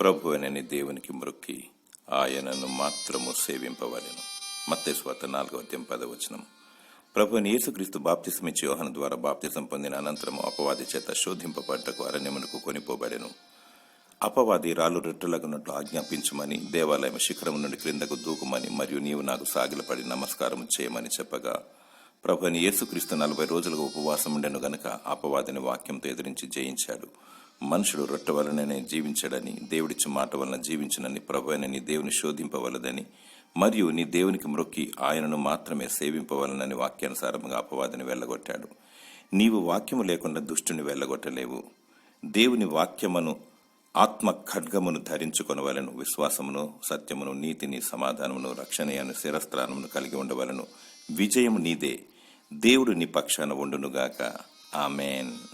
ప్రభు అనని దేవునికి మృక్కి ఆయనను మాత్రము సేవింపవలెను. మత్తేశ్వాత నాలుగవ అధ్యాయం పదవచనం ప్రభుని యేసుక్రీస్తు బాప్తిసమిచ్చి యోహన ద్వారా బాప్తిసం పొందిన అనంతరము అపవాది చేత శోధింపబడ్డకు అరణ్యమునకు కొనిపోబడెను. అపవాది రాళ్ళు రొట్టెలగున్నట్లు ఆజ్ఞాపించమని దేవాలయం శిఖరం నుండి క్రిందకు దూకుమని మరియు నీవు నాకు సాగిలపడి నమస్కారం చేయమని చెప్పగా ప్రభుని యేసుక్రీస్తు నలభై రోజులుగా ఉపవాసం ఉండెను గనుక అపవాదిని వాక్యంతో ఎదిరించి జయించాడు. మనుషుడు రొట్టె వలననే జీవించడని దేవుడిచ్చిన మాట వలన జీవించనని ప్రభు దేవుని శోధింపవలదని మరియు నీ దేవునికి మ్రొక్కి ఆయనను మాత్రమే సేవింపవలనని వాక్యానుసారంగా అపవాదిని వెళ్ళగొట్టాడు. నీవు వాక్యము లేకుండా దుష్టుని వెళ్ళగొట్టలేవు. దేవుని వాక్యమును ఆత్మ ఖడ్గమును ధరించుకొనవలను విశ్వాసమును సత్యమును నీతిని సమాధానమును రక్షణయను శిరస్త్రానమును కలిగి ఉండవలను. విజయము నీదే. దేవుడు నీ పక్షాన ఉండునుగాక. ఆమెన్.